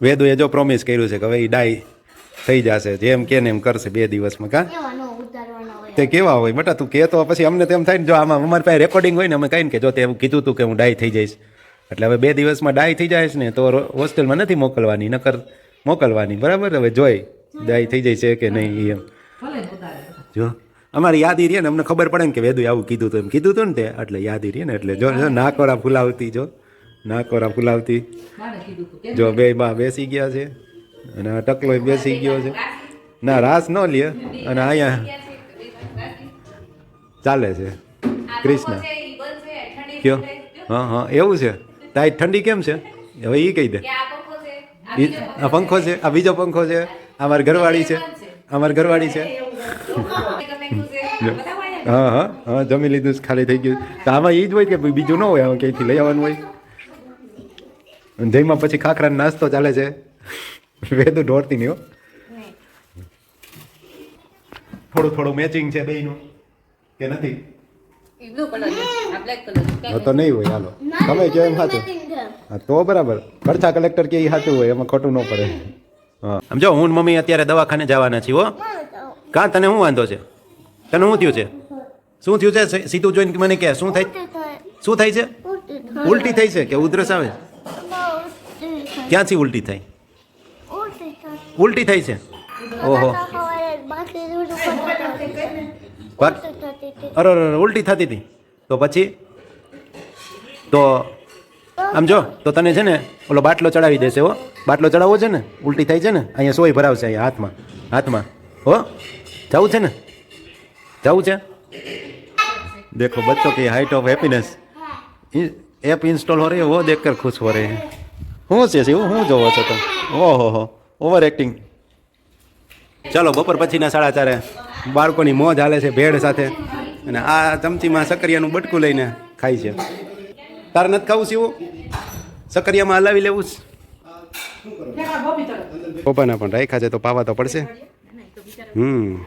વેદુએ જો પ્રોમિસ કર્યું છે કે હવે એ ડાય થઈ જશે. જેમ કે ને એમ કરશે બે દિવસમાં કા? એવા નો ઉતારવાના હોય તે કેવા હોય? બટા તું કહેતો પછી અમને તેમ થાય ને જો આમાં અમારી પાસે રેકોર્ડિંગ હોય ને અમે કહીને કે જો તે એવું કીધું તું કે હું ડાય થઈ જઈશ. એટલે હવે બે દિવસમાં ડાય થઈ જઈશ ને તો હોસ્ટેલમાં નથી મોકલવાની નકર મોકલવાની. બરાબર? હવે જોઈ ડાય થઈ જાય છે કે નહીં એમ. જો અમારી યાદી રહે ને અમને ખબર પડે ને કે વેદુ આવું કીધું હતું એમ. કીધું હતું ને તે? એટલે યાદી રહે ને એટલે જો જો નાકોરા ફૂલાવતી જો. નાકોરા ફૂલાવતી જો બે બા બેસી ગયા છે અને આ ટકલો બેસી ગયો છે. ના રાસ ન લે અને અહીંયા ચાલે છે. કૃષ્ણ. કયો? હા હા એવું છે. તાઈ ઠંડી કેમ છે? હવે એ કહી દે. આ પંખો છે આ બીજો પંખો છે આ મારી ઘરવાળી છે આ મારી ઘરવાળી છે. હા હા હા જમી લીધું ખાલી થઈ ગયું તો આમાં એ જ હોય કે બીજું ન હોય આમાં ક્યાંયથી લઈ આવવાનું હોય? જઈમાં પછી ખાખરા નાસ્તો ચાલે છે. વેદું ઢોળતી નહીં હો. થોડું થોડું મેચિંગ છે બેયનું. કે નથી? તો નહીં હોય હાલો. તમે કહો એમ સાચું. હા તો બરાબર. કડછા કલેક્ટર કે એ સાચું હોય એમાં ખોટું ન પડે. હા. આમ જો હું મમ્મી અત્યારે દવાખાને જવાના છીએ હો. કાં તને શું વાંધો છે? તને શું થયું છે? શું થયું છે? સીધું જોઈને મને કહે શું થાય. શું થાય છે? ઉલટી થઈ છે કે ઉધરસ આવે ક્યાંથી ઉલટી થાય ઉલટી થઈ છે ઓહો વાત- અરે અરે અરે, ઉલટી થતી હતી તો પછી તો આમ જો તો તને છે ને ઓલો બાટલો ચડાવી દેશે હો બાટલો ચડાવવો છે ને ઉલટી થાય છે ને અહીંયા સોય ભરાવશે અહીંયા હાથમાં હાથમાં હો જવું છે ને જવું છે देखो बच्चों की height of happiness app install હો રહી है, वो देख कर खुश हो रहे हैं શું છે શિવ? શું જોવો છો તમે ઓહો, હો. ઓવર એક્ટિંગ ચાલો, બપોર પછીના સાડા ચારે બાળકોની મોજ હાલે છે, ભેળ સાથે. અને આ ચમચીમાં સકરિયાનું બટકું લઈને ખાય છે. તારે નથી ખાવું, શિવું? સકરિયામાં હલાવી લેવું છે. પપ્પાના પણ રાખ્યા છે, તો પાવા તો પડશે. હમ.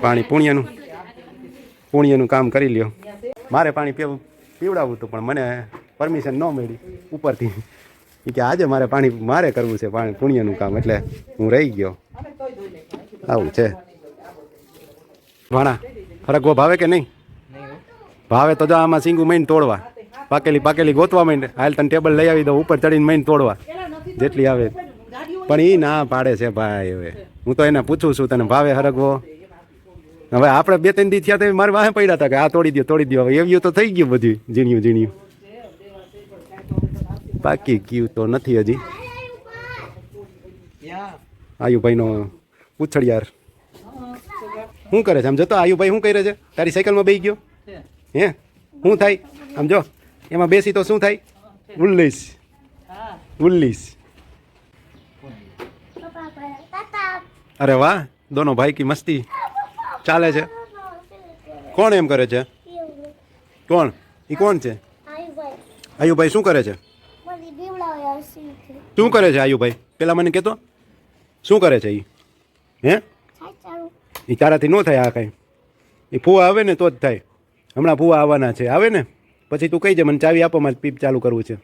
પાણી પુણ્યનું. પુણ્યનું કામ કરી લ્યો. મારે પાણી પીવડાવવું હતું, પણ મને પરમિશન ન મળી ઉપરથી. ઈ કે આજે મારે પાણી, મારે કરવું છે પાણી, પુણ્યનું કામ, એટલે હું રહી ગયો. આવું છે. ભાણા ફરકવો ભાવે કે નહીં? ભાવે તો જો આમાં સિંગું મહીને તોડવા. પાકેલી પાકેલી ગોતવા માંડે. હાલ તને ટેબલ લઈ આવી દો ઉપર ચડીને મહીને તોડવા. જેટલી આવે. પણ એ ના પાડે છે ભાઈ હવે. હું તો એને પૂછું છું, તને ભાવે હરગવો હવે આપણે બે, ત્રણ દી થયા તો મારે વાહે પડ્યા હતા કે આ તોડી દો તોડી દો હવે એવું તો થઈ ગયું બધું ઝીણ્યું ઝીણ્યું. બાકી ગયું તો નથી હજી. આયુભાઈનો પૂછડિયાર શું કરે છે? આમ જતો આયુભાઈ શું કરે છે? તારી સાયકલમાં બેસી ગયો? હે? શું થાય? આમ જો એમાં બેસી તો શું થાય? ઉલ્લીસ. ઉલ્લીસ. અરે વાહ દોનો ભાઈ કી મસ્તી ચાલે છે. કોણ એમ કરે છે? કોણ? એ કોણ છે? આયુભાઈ શું કરે છે? શું કરે છે આયુભાઈ? પેલા મને કહેતો શું કરે છે એ હે? એ તારાથી ન થાય આ કાંઈ. એ ફૂવા આવે ને તો જ થાય. હમણાં ફૂવા આવવાના છે. આવે ને? પછી તું કહી દે મને ચાવી આપો મારે પીપ ચાલુ કરવું છે.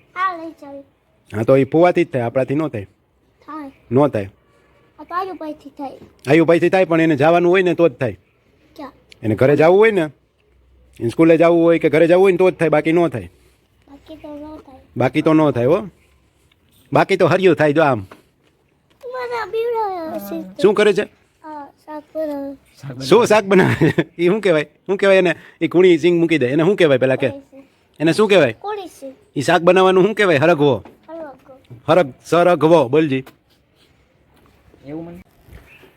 હા તો એ ફૂવાથી જ થાય આપણાથી ન થાય. ન થાય. આયુભાઈથી થાય. પણ એને જવાનું હોય ને તો જ થાય. એને ઘરે જવું હોય ને એને સ્કૂલે જવું હોય કે ઘરે જવું હોય ને તો જ થાય બાકી ન થાય. બાકી તો ન થાય હો. બાકી તો હરિયું થાય જો આમ. શું કરે છે? શું શાક બનાવે? એ શું કહેવાય? શું કહેવાય એને? એ કુણી સિંગ મૂકી દે. એને શું કહેવાય પેલા કે? એને શું કહેવાય? એ શાક બનાવવાનું શું કહેવાય? હરગવો. હરગ સરગવો. બોલજી.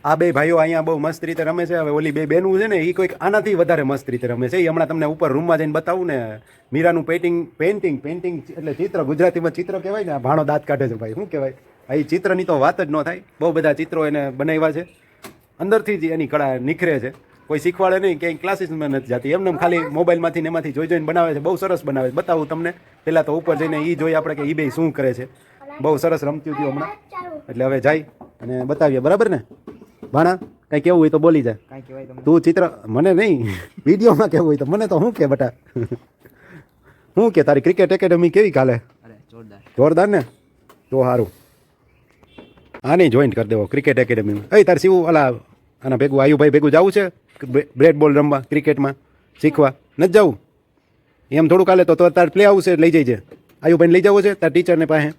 આ બે ભાઈઓ અહીંયા બહુ મસ્ત રીતે રમે છે. હવે ઓલી બે બેનું છે ને એ કોઈક આનાથી વધારે મસ્ત રીતે રમે છે. એ હમણાં તમને ઉપર રૂમમાં જઈને બતાવું ને, મીરાનું પેઇન્ટિંગ પેઇન્ટિંગ પેઇન્ટિંગ એટલે ચિત્ર, ગુજરાતીમાં ચિત્ર કહેવાય ને ભાણો દાંત કાઢે છે ભાઈ, શું કહેવાય? એ ચિત્રની તો વાત જ ન થાય. બહુ બધા ચિત્રો એને બનાવ્યા છે. અંદરથી જ એની કળા નિખરે છે. કોઈ શીખવાડે નહીં, ક્યાંય ક્લાસીસમાં નથી જતી. એમને એમ ખાલી મોબાઈલમાંથી ને એમાંથી જોઈ જોઈને બનાવે છે. બહુ સરસ બનાવે છે. બતાવું તમને. પહેલાં તો ઉપર જઈને એ જોઈ આપણે કે એ બે શું કરે છે. બહુ સરસ રમતી હતી હમણાં. એટલે હવે જાય અને બતાવીએ. બરાબર ને? ભાણા કઈ કેવું હોય તો બોલી જાય તું ચિત્ર મને નહીં વિડીયોમાં કેવું હોય તો મને તો શું કે બટા. હું કે તારી ક્રિકેટ એકેડમી કેવી કાલે? જોરદાર. ને? તો સારું આની જોઈન્ટ કરી દેવો ક્રિકેટ એકેડમી એ તાર શિવું અલા આના ભેગું આયુભાઈ ભેગું જવું છે? બ્રેડ બોલ રમવા ક્રિકેટમાં શીખવા. નથી જવું? એમ થોડું કાલે તો તાર પ્લે આવશે લઈ જઈજે આયુભાઈને લઈ જવો છે તાર ટીચરને પાસે.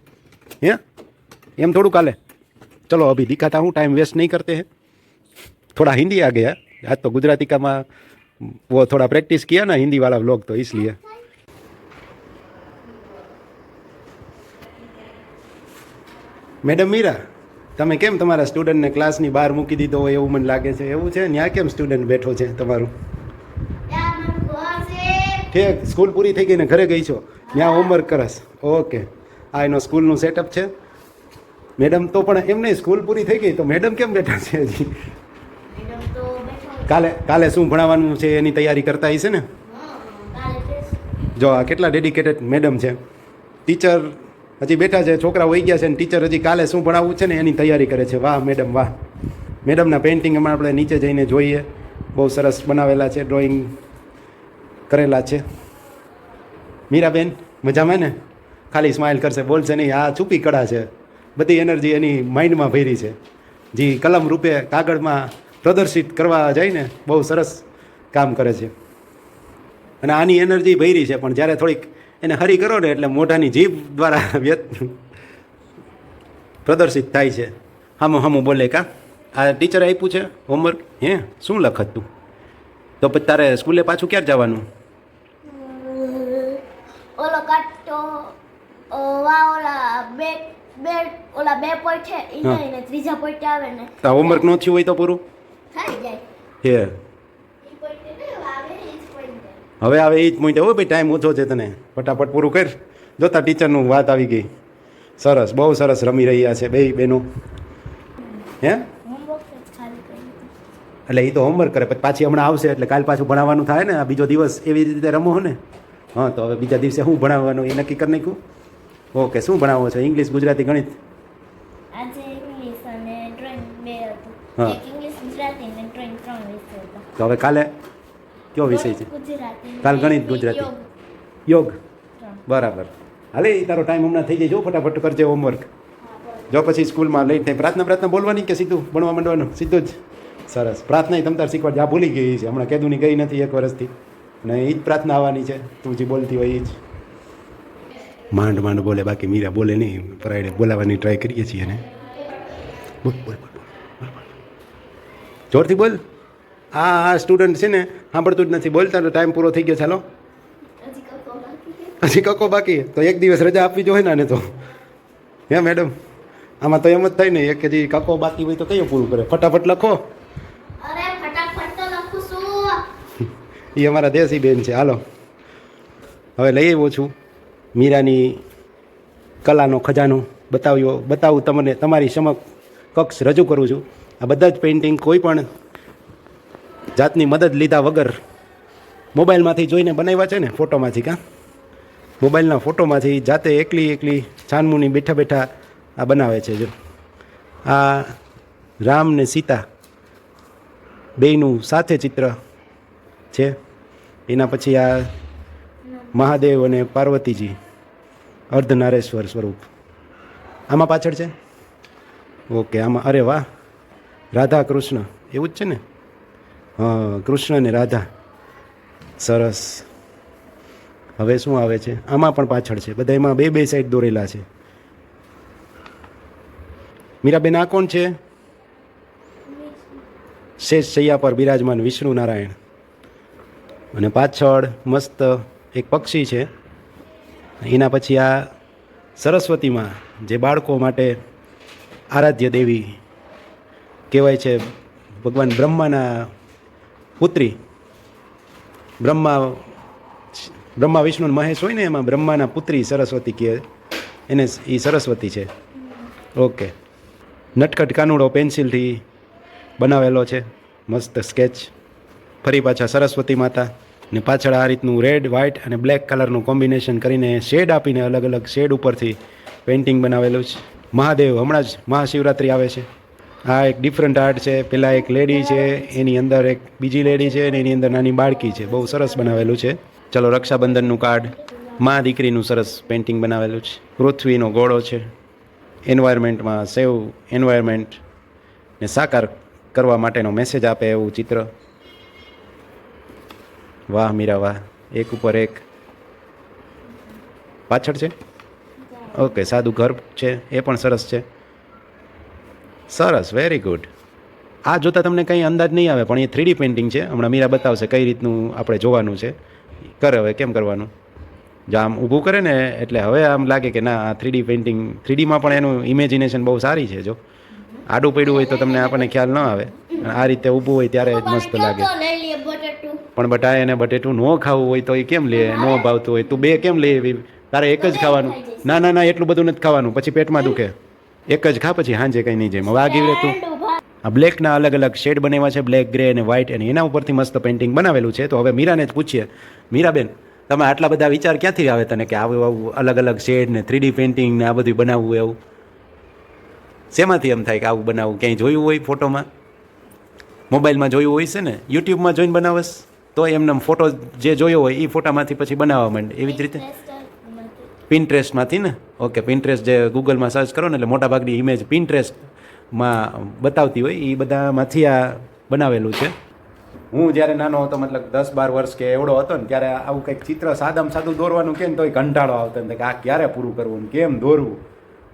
હે? એમ થોડું કાલે. ચલો અભી દિખાતા હું ટાઈમ વેસ્ટ નહીં કરતે હે. थोड़ा हिंदी आ गया आज तो गुजराती का में वो थोड़ा प्रैक्टिस किया ना हिंदी वाला व्लॉग तो इसलिए મેડમ મીરા તમે કેમ તમારા સ્ટુડન્ટને ક્લાસની બહાર મૂકી દીધો હોય એવું મને લાગે છે એવું છે ત્યાં કેમ સ્ટુડન્ટ બેઠો છે તમારું ઠીક સ્કૂલ પૂરી થઈ ગઈ ને ઘરે ગઈ છો ત્યાં હોમવર્ક કરસ ઓકે આ એનો સ્કૂલનું સેટઅપ છે મેડમ તો પણ એમ નહીં સ્કૂલ પૂરી થઈ ગઈ તો મેડમ કેમ બેઠા છે હજી કાલે કાલે શું ભણાવવાનું છે એની તૈયારી કરતા હશે ને? જો, આ કેટલા ડેડિકેટેડ મેડમ છે. ટીચર હજી બેઠા છે, છોકરા હોઈ ગયા છે ને ટીચર હજી કાલે શું ભણાવવું છે ને એની તૈયારી કરે છે. વાહ મેડમ વાહ. મેડમના પેઇન્ટિંગ હમણાં આપણે નીચે જઈને જોઈએ. બહુ સરસ બનાવેલા છે ડ્રોઈંગ કરેલા છે. મીરાબેન, મજામાં ને? ખાલી સ્માઇલ કરશે, બોલશે નહીં. આ છુપી કળા છે. બધી એનર્જી એની માઇન્ડમાં ભરી છે. જે, કલમ રૂપે કાગળમાં પ્રદર્શિત કરવા જાય ને બહુ સરસ કામ કરે છે. અને આની એનર્જી ભરી છે પણ જ્યારે થોડીક એને હરી કરો ને એટલે મોઢાની જીભ દ્વારા વ્યક્ત પ્રદર્શિત થાય છે. હામો હામું બોલે કા આ ટીચરે આપ્યું છે હોમવર્ક? હે શું લખત તું? તો પછી તારે સ્કૂલે પાછું ક્યારે જવાનું? ઓલો બે બે ઓલા બે પોઈન્ટ છે. લઈને ત્રીજા પોઈન્ટ આવે ને. તો હોમવર્ક ન થયું હોય તો પૂરું? હે. હવે આવે એ જ પોઈન્ટ. હોય ભાઈ ટાઈમ ઓછો છે તને. ફટાફટ પૂરું કર. જોતા ટીચરનું વાત આવી ગઈ. સરસ બહુ સરસ રમી રહ્યા છે બે બહેનો. હે? એટલે એ તો હોમવર્ક કરે. પછી પાછી હમણાં આવશે એટલે કાલ પાછું ભણાવવાનું થાય ને આ બીજો દિવસ એવી રીતે રમો ને. હા તો હવે બીજા દિવસે શું ભણાવવાનું એ નક્કી કરી નાખ્યું. ઓકે શું ભણાવો છો? ઇંગ્લિશ ગુજરાતી ગણિત? આજે ઇંગ્લિશ અને ડ્રોઈંગ બે હતું હા. એક ઇંગ્લિશ ગુજરાતી અને ડ્રોઈંગ ત્રણ વિષય હતા તો હવે કાલે કયો વિષય છે? કાલ ગણિત ગુજરાતી. યોગ. બરાબર. હાલે તારો ટાઈમ હમણાં થઈ જાય. જો ફટાફટ કરજે હોમવર્ક જો પછી સ્કૂલમાં લેટ થાય. પ્રાર્થના પ્રાર્થના બોલવાની કે સીધું ભણવા માંડવાનું? સીધું જ. સરસ. પ્રાર્થના તમ શીખવાડ શીખવા આ ભૂલી ગઈ છે. હમણાં કેદુની ગઈ નથી એક વર્ષથી. અને એ જ પ્રાર્થના આવવાની છે. તું જે બોલતી હોય એ જ. માંડ માંડ બોલે. બાકી મીરા બોલે નહીં. પરાયડે બોલાવવાની ટ્રાય કરીએ છીએ બોલ બોલ બોલ, બોલ. જોરથી બોલ. આ આ સ્ટુડન્ટ છે ને સાંભળતું જ નથી. બોલતા ટાઈમ પૂરો થઈ ગયો ચાલો હજી કકો બાકી તો એક દિવસ રજા આપવી જોઈએ ને આને તો. હે મેડમ આમાં તો એમ જ થાય ને એક હજી કકો બાકી હોય તો કયો પૂરું કરે? ફટાફટ લખો. તો એ અમારા દેશી બેન છે. હાલો. હવે લઈ આવ્યો છું મીરાની કલાનો ખજાનો. બતાવ્યો બતાવું તમને તમારી સમક્ષ કક્ષ રજૂ કરું છું. આ બધા જ પેઇન્ટિંગ કોઈ પણ જાતની મદદ લીધા વગર મોબાઈલમાંથી જોઈને બનાવ્યા છે ને ફોટોમાંથી કાં? મોબાઈલના ફોટોમાંથી જાતે એકલી એકલી છાનમુની બેઠા બેઠા આ બનાવે છે જો. આ રામ ને સીતા બેયનું સાથે ચિત્ર છે. એના પછી આ મહાદેવ અને પાર્વતીજી અર્ધનારેશ્વર સ્વરૂપ. આમાં પાછળ છે? ઓકે, આમાં, અરે વાહ રાધા કૃષ્ણ એવું જ છે ને? હા કૃષ્ણ અને રાધા. સરસ. હવે શું આવે છે? આમાં પણ પાછળ છે. બધા એમાં બે બે સાઈડ દોરેલા છે. મીરાબેન, આ કોણ છે? શેષ શૈયા પર બિરાજમાન વિષ્ણુ નારાયણ. અને પાછળ મસ્ત એક પક્ષી છે. એના પછી આ સરસ્વતીમાં જે બાળકો માટે આરાધ્ય દેવી કહેવાય છે, ભગવાન બ્રહ્માના પુત્રી. બ્રહ્મા બ્રહ્મા વિષ્ણુ મહેશ હોય ને એમાં બ્રહ્માના પુત્રી સરસ્વતી કહે એને એ સરસ્વતી છે. ઓકે. નટખટ કાનુડો પેન્સિલથી બનાવેલો છે. મસ્ત સ્કેચ ફરી પાછા સરસ્વતી માતા ને પાછળ આ રીતનું રેડ વ્હાઇટ અને બ્લેક કલરનું કોમ્બિનેશન કરીને શેડ આપીને અલગ અલગ શેડ ઉપરથી પેઇન્ટિંગ બનાવેલું છે. મહાદેવ, હમણાં જ મહાશિવરાત્રિ આવે છે. આ એક ડિફરન્ટ આર્ટ છે. પેલા એક લેડી છે એની અંદર એક બીજી લેડી છે અને એની અંદર નાની બાળકી છે. બહુ સરસ બનાવેલું છે. ચલો રક્ષાબંધનનું કાર્ડ. મા દીકરીનું સરસ પેઇન્ટિંગ બનાવેલું છે. પૃથ્વીનો ગોળો છે. એન્વાયરમેન્ટમાં સેવ એન્વાયરમેન્ટ ને સાકાર કરવા માટેનો મેસેજ આપે એવું ચિત્ર. વાહ મીરા વાહ. એક ઉપર એક. પાછળ છે? ઓકે સાદું ઘર છે. એ પણ સરસ છે. સરસ વેરી ગુડ આ જોતાં તમને કંઈ અંદાજ નહીં આવે, પણ એ થ્રીડી પેઇન્ટિંગ છે. હમણાં મીરા બતાવશે કઈ રીતનું આપણે જોવાનું છે. કરે હવે, કેમ કરવાનું? જો આમ ઊભું કરે ને, એટલે હવે આમ લાગે કે ના, આ થ્રીડી પેઇન્ટિંગ થ્રીડીમાં પણ એનું ઇમેજિનેશન બહુ સારી છે, જો. આડું પડ્યું હોય તો તમને આપણને ખ્યાલ ન આવે. આ રીતે ઊભું હોય ત્યારે મસ્ત લાગે. પણ બટાય અને બટેટું ન ખાવું હોય તો એ કેમ લે? ન ભાવતું હોય. તું બે કેમ લે એવી? તારે એક જ ખાવાનું. ના ના ના, એટલું બધું નથી ખાવાનું. પછી પેટમાં દુખે. એક જ ખા પછી હાંજે કંઈ નહીં જેમ હવે આ કેવી રીતે તું આ બ્લેકના અલગ અલગ શેડ બનાવ્યા છે બ્લેક ગ્રે અને વ્હાઇટ અને એના ઉપરથી મસ્ત પેઇન્ટિંગ બનાવેલું છે. તો હવે મીરાને જ પૂછીએ. મીરાબેન તમે આટલા બધા વિચાર ક્યાંથી આવે તને કે આવું આવું અલગ અલગ શેડ ને થ્રીડી પેઇન્ટિંગ ને આ બધું બનાવવું એવું? શેમાંથી એમ થાય કે આવું બનાવવું? ક્યાંય જોયું હોય ફોટોમાં મોબાઈલમાં જોયું હોય છે ને? યુટ્યુબમાં જોઈને બનાવસ તો એમને ફોટો જે જોયો હોય એ ફોટામાંથી પછી બનાવવા માંડે. એવી જ રીતે? પિન્ટરેસ્ટમાંથી ને? ઓકે પિન્ટરેસ્ટ જે ગૂગલમાં સર્ચ કરો ને એટલે મોટાભાગની ઇમેજ પિન્ટરેસ્ટમાં બતાવતી હોય એ બધામાંથી આ બનાવેલું છે. હું જ્યારે નાનો હતો, મતલબ દસ બાર વર્ષ કે એવડો હતો ને, ત્યારે આવું કંઈક ચિત્ર સાદામાં સાદું દોરવાનું કે ને તોય કંટાળો આવતો ને કે આ ક્યારે પૂરું કરવું ને કેમ દોરવું?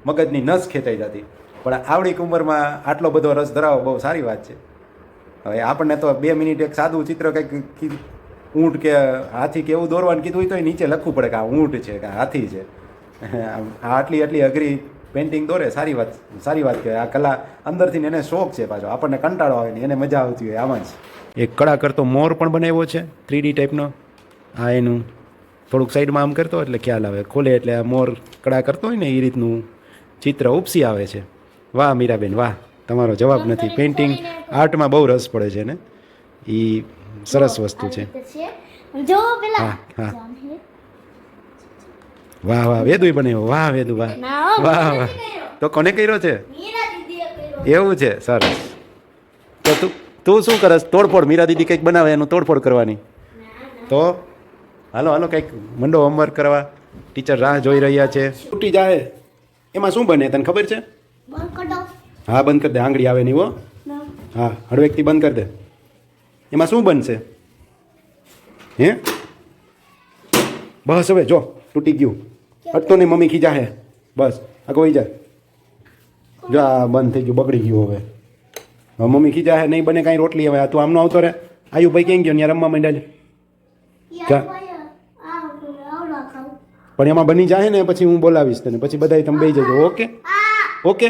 મગજની નસ ખેંચાઈ જતી. પણ આવડી ઉંમરમાં આટલો બધો રસ ધરાવો, બહુ સારી વાત છે. હવે આપણને તો બે મિનિટ એક સાદું ચિત્ર કંઈક ઊંટ કે હાથી કે એવું દોરવાનું કીધું હોય તો નીચે લખવું પડે કે આ ઊંટ છે, કે હાથી છે. આટલી આટલી અઘરી પેઇન્ટિંગ દોરે સારી વાત સારી વાત કહેવાય. આ કલા અંદરથી એને શોખ છે પાછો. આપણને કંટાળો આવે ને એને મજા આવતી હોય આમાં જ. એક કળા કરતો મોર પણ બનાવ્યો છે થ્રીડી ટાઈપનો આ એનું થોડુંક સાઈડમાં આમ કરતો એટલે ખ્યાલ આવે. ખોલે એટલે આ મોર કળા કરતો હોય ને એ રીતનું ચિત્ર ઉપસી આવે છે. વાહ મીરાબેન વાહ. તમારો જવાબ નથી. પેઇન્ટિંગ આર્ટમાં બહુ રસ પડે છે ને? એ સરસ વસ્તુ છે. જો પેલા હા હા. વાહ વાહ વેદુય બનાવ્યો. વાહ વેદુ વાહ. વાહ વાહ. તો કોને કર્યો છે? મીરા દીદીએ કર્યો. એવું છે સરસ. તો તું તું શું કરસ? તોડફોડ. મીરા દીદી કંઈક બનાવે એનું તોડફોડ કરવાની. તો? હાલો હાલો કંઈક મંડો હોમવર્ક કરવા. ટીચર રાહ જોઈ રહ્યા છે. છૂટી જાય એમાં શું બને? તને ખબર છે? હા બંધ કરી દે. આંગળી આવે નહીં હો. હા હળવેકથી બંધ કરી દે. એમાં શું બનશે? હે? બસ હવે જો તૂટી ગયું. અટતો નહીં મમ્મી ખીજા હે. બસ આ કોઈ જાય જો આ બંધ થઈ ગયું બગડી ગયું હવે. હવે મમ્મી ખીજા હે નહીં બને કાંઈ રોટલી હવે. આ તું આમનો આવતો રે આયુ ભાઈ ક્યાં ગયો? ત્યાં રમવા માંડ્યા છે. પણ એમાં બની જાય ને પછી હું બોલાવીશ તને. પછી બધા તમે બે જજો ઓકે? ઓકે?